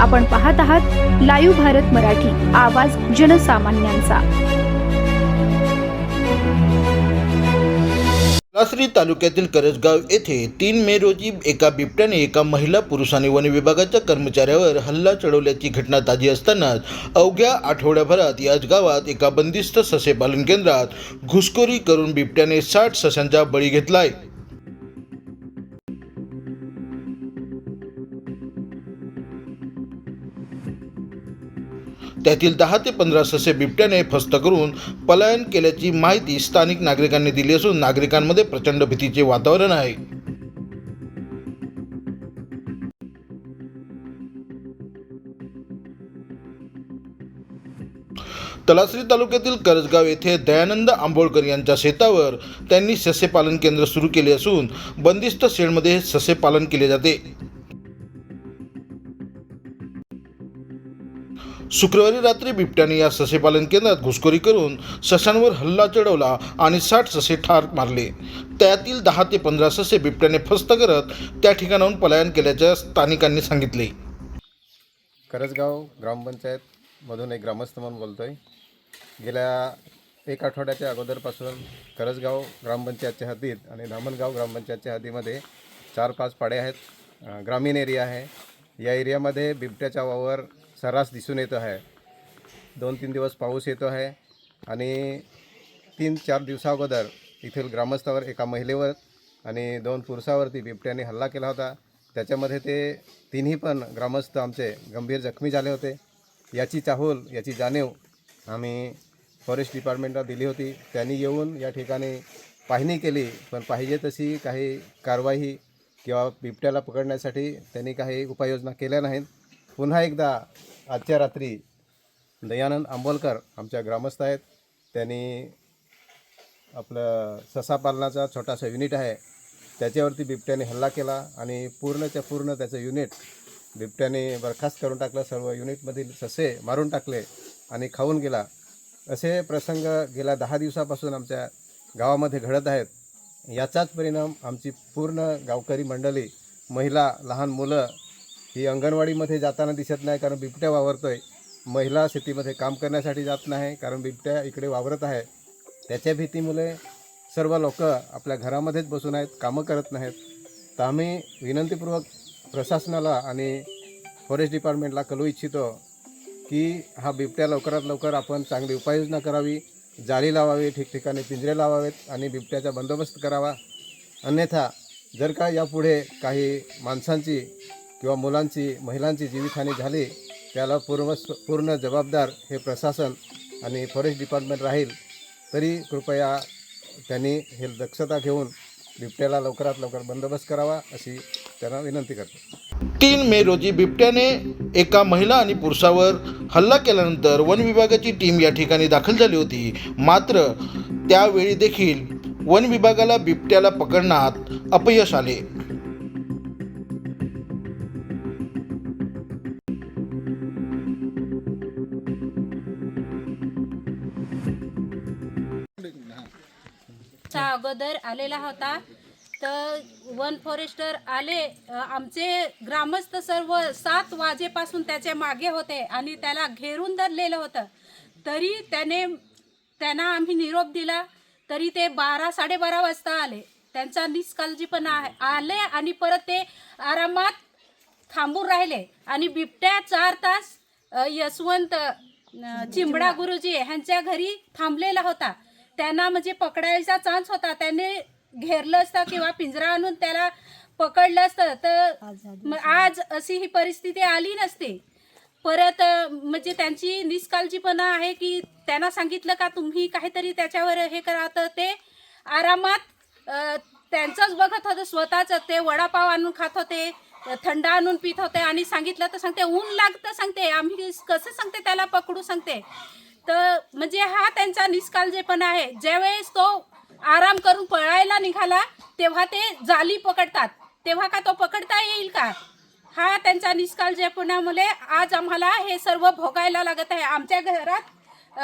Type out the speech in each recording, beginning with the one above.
आपण पाहत आहात लाईव्ह भारत मराठी आवाज जनसामान्यांचा. लासरी तालुक्यातील करजगाव येथे तीन मे रोजी एका बिबट्याने एका महिला पुरुष आणि वन विभागाच्या कर्मचाऱ्यावर हल्ला चढवल्याची घटना ताजी असतानाच अवघ्या आठवड्याभरात याच गावात एका बंदिस्त ससे पालन केंद्रात घुसखोरी करून बिबट्याने साठ सशांचा बळी घेतलाय. त्यातील दहा ते पंधरा ससे बिबट्याने फस्त करून पलायन केल्याची माहिती स्थानिक नागरिकांनी दिली असून नागरिकांमध्ये प्रचंड भीतीचे वातावरण आहे. तलासरी तालुक्यातील करजगाव येथे दयानंद आंबोळकर यांच्या शेतावर त्यांनी ससे पालन केंद्र सुरू केले असून बंदिस्त शेडमध्ये हे ससे पालन केले जाते. शुक्रवारी रात्री बिबट्याने या ससेपालन केंद्रात घुसखोरी करून सशांवर हल्ला चढवला आणि साठ ससे ठार मारले. त्यातील दहा ते पंधरा ससे बिबट्याने फस्त करत त्या ठिकाणाहून पलायन केल्याच्या स्थानिकांनी सांगितले. करजगाव ग्रामपंचायतमधून एक ग्रामस्थ म्हणून बोलतो आहे गेल्या एक आठवड्याच्या अगोदरपासून करजगाव ग्रामपंचायतच्या हद्दीत आणि धामणगाव ग्रामपंचायतच्या हद्दीमध्ये चार पाच पाडे आहेत. ग्रामीण एरिया आहे. या एरियामध्ये बिबट्याचा वावर सर्रास दिसून येतो आहे. दोन तीन दिवस पाऊस येतो आहे आणि तीन चार दिवसाअगोदर येथील ग्रामस्थावर एका महिलेवर आणि दोन पुरुषावरती बिबट्याने हल्ला केला होता. त्याच्यामध्ये ते तिन्ही पण ग्रामस्थ आमचे गंभीर जखमी झाले होते. याची चाहूल याची जाणीव आम्ही फॉरेस्ट डिपार्टमेंटला दिली होती. त्यांनी येऊन या ठिकाणी पाहणी केली पण पाहिजे तशी काही कारवाई किंवा बिबट्याला पकडण्यासाठी त्यांनी काही उपाययोजना केल्या नाहीत. पुन्हा एकदा आजच्या रात्री दयानंद आंबोलकर आमच्या ग्रामस्थ आहेत. त्यांनी आपलं ससा पालनाचा छोटासा युनिट आहे. त्याच्यावरती बिबट्याने हल्ला केला आणि पूर्णच्या पूर्ण त्याचं युनिट बिबट्याने बरखास्त करून टाकलं. सर्व युनिटमधील ससे मारून टाकले आणि खाऊन गेला. असे प्रसंग गेल्या दहा दिवसापासून आमच्या गावामध्ये घडत आहेत. याचाच परिणाम आमची पूर्ण गावकरी मंडळी महिला लहान मुलं ही अंगणवाडीमध्ये जाताना दिसत नाही कारण बिबट्या वावरतो आहे महिला शेतीमध्ये काम करण्यासाठी जात नाही कारण बिबट्या इकडे वावरत आहे. त्याच्या भीतीमुळे सर्व लोक आपल्या घरामध्येच बसून आहेत कामं करत नाहीत. तर आम्ही विनंतीपूर्वक प्रशासनाला आणि फॉरेस्ट डिपार्टमेंटला कळू इच्छितो की हा बिबट्या लवकरात लवकर आपण चांगली उपाययोजना करावी जाळी लावावी ठिकठिकाणी पिंजरे लावावेत आणि बिबट्याचा बंदोबस्त करावा. अन्यथा जर का यापुढे काही माणसांची किंवा मुलांची महिलांची जीवितहानी झाली त्याला पूर्व पूर्ण जबाबदार हे प्रशासन आणि फॉरेस्ट डिपार्टमेंट राहील तरी कृपया त्यांनी हे दक्षता घेऊन बिबट्याला लवकरात लवकर बंदोबस्त करावा अशी त्यांना विनंती करतो. तीन मे रोजी बिबट्याने एका महिला आणि पुरुषावर हल्ला केल्यानंतर वन विभागाची टीम या ठिकाणी दाखल झाली होती. मात्र त्यावेळी देखील वन विभागाला बिबट्याला पकडण्यात अपयश आले. चा अगोदर आलेला होता. तर वन फॉरेस्टर आले आमचे ग्रामस्थ सर्व सात वाजेपासून त्याचे मागे होते आणि त्याला घेरून धरलेलं होतं. तरी त्याने त्यांना आम्ही निरोप दिला तरी ते बारा साडेबारा वाजता आले. त्यांचा निष्काळजीपणा आहे आले आणि परत ते आरामात थांबून राहिले. आणि बिबट्या चार तास यशवंत चिंबडा गुरुजी ह्यांच्या घरी थांबलेला होता. त्यांना म्हणजे पकडायचा चान्स होता. त्याने घेरलं असतं किंवा पिंजरा आणून त्याला पकडलं असतं. तर आज अशी ही परिस्थिती आली नसती. परत म्हणजे त्यांची निष्काळजीपणा आहे की त्यांना सांगितलं का तुम्ही काहीतरी त्याच्यावर हे करा. तर ते आरामात त्यांचंच बघत होतं. स्वतःच ते वडापाव आणून खात होते थंड आणून पित होते आणि सांगितलं तर सांगते ऊन लागतं सांगते. आम्ही कसं सांगते त्याला पकडू सांगते. तर म्हणजे हा त्यांचा निष्काळजीपणा आहे. ज्यावेळेस तो आराम करून पळायला निघाला तेव्हा ते जाली पकडतात. तेव्हा का तो पकडता येईल का? हा त्यांचा निष्काळजीपणामुळे आज आम्हाला हे सर्व भोगायला लागत आहे. आमच्या घरात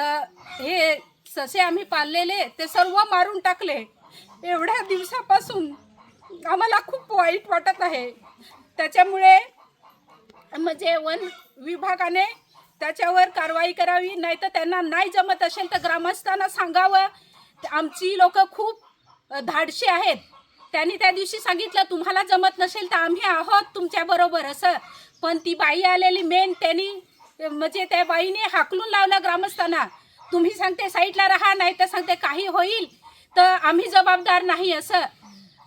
हे ससे आम्ही पाळलेले ते सर्व मारून टाकले. एवढ्या दिवसापासून आम्हाला खूप वाईट वाटत आहे. त्याच्यामुळे म्हणजे वन विभागाने त्याच्यावर कारवाई करावी नाही तर त्यांना नाही जमत असेल तर ग्रामस्थांना सांगावं. आमची लोक खूप धाडशी आहेत. त्यांनी त्या दिवशी सांगितलं तुम्हाला जमत नसेल तर आम्ही आहोत तुमच्याबरोबर असं. पण ती बाई आलेली मेन त्यांनी म्हणजे त्या बाईने हाकलून लावलं ग्रामस्थांना. तुम्ही सांगते साईडला राहा नाही तर सांगते काही होईल तर आम्ही जबाबदार नाही असं.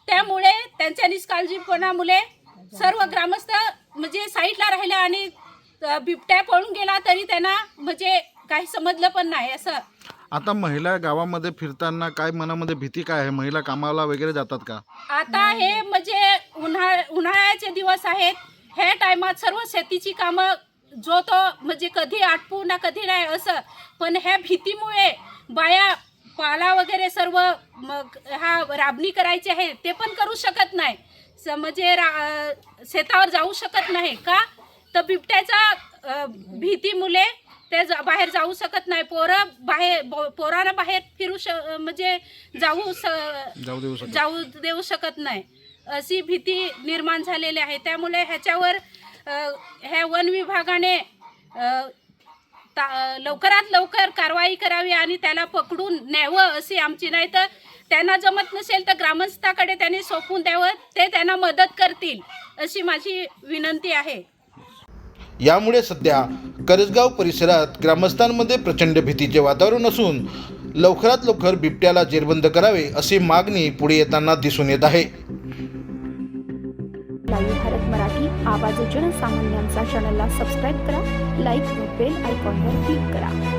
त्यामुळे त्यांच्या निष्काळजीपणामुळे सर्व ग्रामस्थ म्हणजे साईडला राहिले आणि बिबट्या पळून गेला तरी त्यांना म्हणजे काही समजलं पण नाही असं. आता महिला गावामध्ये फिरताना काय मनामध्ये भीती काय आहे? महिला कामाला वगैरे जातात का? आता हे म्हणजे उन्हाळ उन्हाळ्याचे दिवस आहेत. ह्या टायमात सर्व शेतीची कामं जो तो म्हणजे कधी आटपू ना कधी नाही असं. पण ह्या भीतीमुळे बाया पाला वगैरे सर्व मग हा राबणी करायची आहे ते पण करू शकत नाही. स- म्हणजे रा शेतावर जाऊ शकत नाही. का? तर बिबट्याचा अ, भीतीमुळे ते जा- बाहेर जाऊ शकत नाही. पोरं बाहेर बो- पोरांना बाहेर फिरू श म्हणजे जाऊ स जाऊ देऊ शकत नाही. अशी भीती निर्माण झालेली आहे. त्यामुळे ह्याच्यावर ह्या वन विभागाने ता लवकरात लवकर कारवाई करावी आणि त्याला पकडून न्यावं अशी आमची नाही तर त्यांना जमत नसेल तर ग्रामस्थाकडे त्यांनी सोपवून द्यावं. ते त्यांना मदत करतील अशी माझी विनंती आहे. यामुळे सध्या करजगाव परिसरात ग्रामस्थांमध्ये प्रचंड भीतीचे वातावरण असून लवकरात लवकर बिबट्याला जेरबंद करावे अशी मागणी पुढे येताना दिसून येत आहे. भारत मराठी आवाज जनसामान्यांचा चॅनलला सबस्क्राईब करा लाईक बेल आयकॉनवर क्लिक करा.